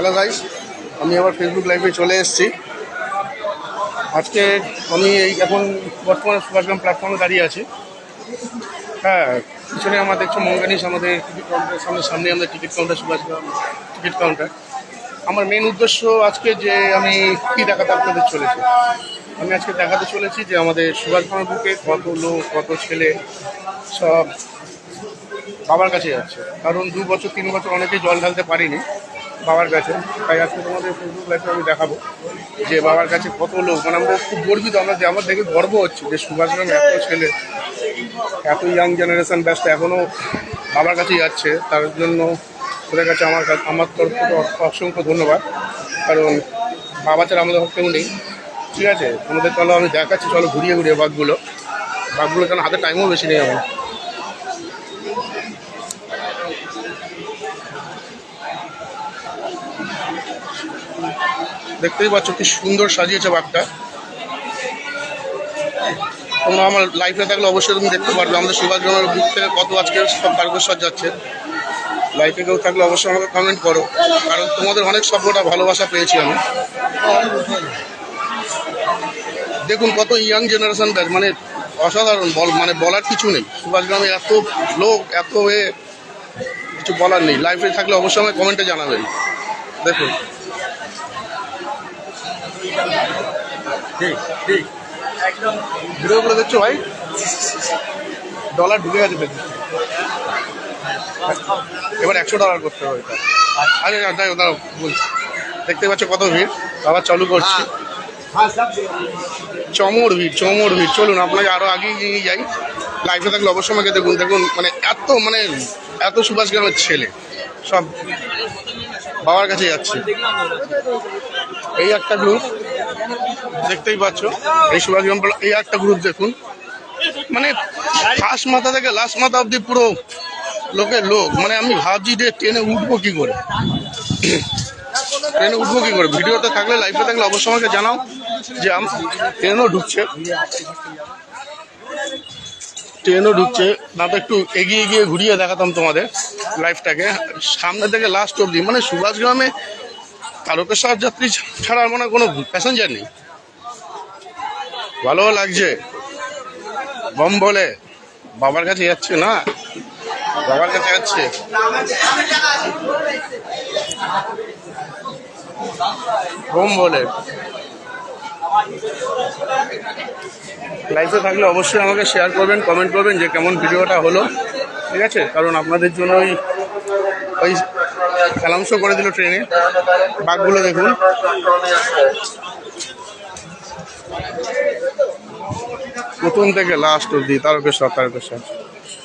Hello guys আমি আবার Facebook লাইভে চলে এসেছি। আজকে আমি এই এখন বর্তমানে সুভাষগ্রাম প্ল্যাটফর্মে দাঁড়িয়ে আছি। হ্যাঁ পিছনে আমার দেখছ মঙ্গানিস, আমাদের টিকিট কাউন্টারের সামনে সামনে আমাদের ticket counter Subhashgram ticket counter আমার মেন উদ্দেশ্য আজকে যে আমি কী দেখাতে আপনাদের চলেছি। আমি আজকে দেখাতে চলেছি যে আমাদের সুভাষগ্রামের বুকে কত লোক, কত ছেলে সব বাবার কাছে যাচ্ছে। কারণ দু বছর, তিন বছর অনেকেই জল ঢালতে পারিনি। বাবার কাছে। তাই আজকে তোমাদের ফেসবুক লাইভে আমি দেখাবো। যে বাবার কাছে কত লোক মানে আমরা খুব গর্বিত, আমরা যে আমার দেখে গর্ব হচ্ছে যে সুভাষগ্রামে এত ছেলে, এত ইয়াং জেনারেশন ব্যস্ত এখনও বাবার কাছে যাচ্ছে তার জন্য ওদের কাছে আমার আমার তরফ থেকে অসংখ্য ধন্যবাদ। কারণ বাবা ছাড়া আমাদের কেউ নেই। ঠিক আছে? আমাদের চলো আমি দেখাচ্ছি, চলো ঘুরিয়ে ঘুরিয়ে বাঘগুলো। বাঘগুলো কেন হাতে টাইমও বেশি নেই আমার। দেখতেই পাচ্ছ কি সুন্দর সাজিয়েছে বাঘটা। তোমরা আমার লাইফে থাকলে অবশ্যই তুমি দেখতে পারবে, আমাদের সুভাষগ্রামের বুক থেকে কত আজকে সব তারকেশ্বর যাচ্ছে লাইফে কেউ থাকলে অবশ্যই আমাকে কমেন্ট করো, কারণ তোমাদের অনেক সভ্যটা ভালোবাসা পেয়েছি আমি। দেখুন কত ইয়াং জেনারেশন ব্যাচ মানে অসাধারণ বল মানে বলার কিছু নেই। সুভাষগ্রামে এত লোক, এত এ, কিছু বলার নেই। লাইফে থাকলে অবশ্যই আমাকে কমেন্টে জানাবেন। দেখুন। ঠিক ঠিক। ভাই? ডলার গেছে এবার একশো ডলার করতে হবে দাঁড়াও দাঁড়াও, বলছি। দেখতে পাচ্ছ কত ভিড়? আবার চালু করছি। চমর ভিড় চমর ভিড়। চলুন, আপনাকে আরও আগে নিয়ে যাই। লাইফে থাকলে অবশ্যই আমাকে দেখুন দেখুন মানে এত মানে এত সুভাষ গ্রামের ছেলে। সব বাবার কাছে যাচ্ছে। এই একটা গ্রুপ দেখতেই পাচ্ছ। এই সুভাষ এই একটা গ্রুপ দেখুন। মানে ফার্স্ট মাথা থেকে লাস্ট মাথা অবধি পুরো লোকের লোক। মানে আমি ভাবছি যে ট্রেনে উঠবো কি করে? ট্রেনে উঠবো কি করে? ভিডিওতে থাকলে লাইভে থাকলে অবশ্যই আমাকে জানাও যে আম ট্রেনও ঢুকছে। ট্রেনও ঢুকছে। তো একটু এগিয়ে গিয়ে ঘুরিয়ে দেখাতাম তোমাদের লাইফটাকে সামনে থেকে লাস্ট অবধি। মানে সুভাষগ্রামে তারকেশ্বর যাত্রী ছাড়া মনে কোনো প্যাসেঞ্জার নেই। ভালো লাগছে। বম বলে। বাবার কাছে যাচ্ছে না? বাবার কাছে যাচ্ছে। বম বলে। লাইফে থাকলে অবশ্যই আমাকে শেয়ার করবেন কমেন্ট করবেন যে কেমন ভিডিওটা হলো, ঠিক আছে? কারণ আপনাদের জন্য ওই ওই অ্যালাউন্সও করে দিল ট্রেনে বাঘগুলো দেখুন। প্রথম থেকে লাস্ট অবধি, তারকেশ্বর তারকেশ্বর।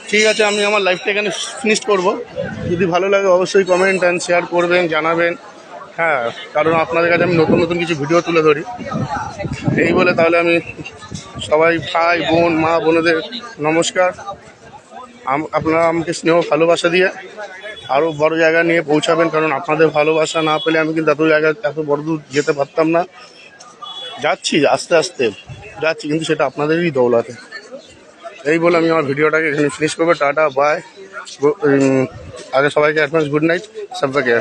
ঠিক আছে, আমি আমার লাইফটা এখানে ফিনিশ করব। যদি ভালো লাগে অবশ্যই কমেন্ট অ্যান্ড শেয়ার করবেন, জানাবেন। হ্যাঁ কারণ আপনাদের কাছে আমি নতুন নতুন কিছু ভিডিও তুলে ধরি। এই বলে তাহলে আমি সবাই ভাই, বোন, মা, বোনেদের নমস্কার। আপনারা আমাকে স্নেহ, ভালোবাসা দিয়ে আরও বড় জায়গা নিয়ে পৌঁছাবেন, কারণ আপনাদের ভালোবাসা না পেলে আমি কিন্তু এত জায়গা, এত বড় দূর যেতে পারতাম না। যাচ্ছি, আস্তে আস্তে যাচ্ছি, কিন্তু সেটা আপনাদেরই দৌলাতে। এই বলে আমি আমার ভিডিওটাকে এখানে ফিনিশ করব। টাটা বাই আগে সবাইকে অ্যাডভান্স গুড নাইট সবাইকে।